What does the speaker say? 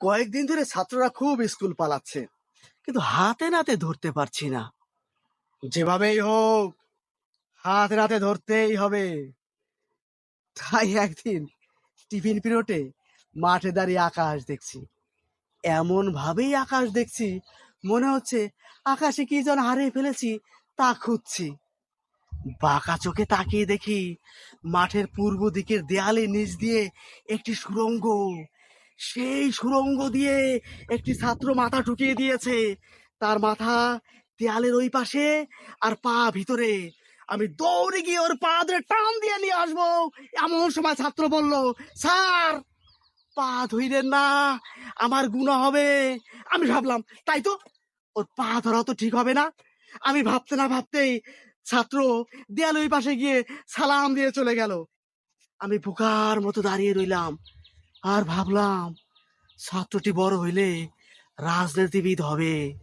কয়েকদিন ধরে ছাত্ররা খুব স্কুল পালাচ্ছে, কিন্তু হাতে নাতে ধরতে পারছি না। যেভাবেই হোক, হাতে নাতে ধরতেই হবে। তাই একদিন টিফিন পিরিয়ডে মাঠে দাঁড়িয়ে আকাশ দেখছি। এমন ভাবেই আকাশ দেখছি, মনে হচ্ছে আকাশে কি যেন হারিয়ে ফেলেছি তা খুঁজছি। বাঁকা চোখে তাকিয়ে দেখি মাঠের পূর্ব দিকের দেয়ালে নিচ দিয়ে একটি সুড়ঙ্গ সেই সুড়ঙ্গ দিয়ে একটি ছাত্র মাথা ঢুকিয়ে দিয়েছে। তার মাথা দেয়ালের ওই পাশে আর পা ভিতরে। আমি দৌড়ে গিয়ে ওর পা ধরে টান দিয়ে নিয়ে আসব, এমন সময় ছাত্র বলল, স্যার, পা ধইলেন না, আমার গুণা হবে। আমি ভাবলাম, তাই তো, ওর পা ধরা তো ঠিক হবে না। আমি ভাবতে না ভাবতেই ছাত্র দেয়াল ওই পাশে গিয়ে সালাম দিয়ে চলে গেল। আমি বোকার মতো দাঁড়িয়ে রইলাম। আর ভাবলাম ছাত্রটি বড় হইলে রাজনীতিবিদ হবে।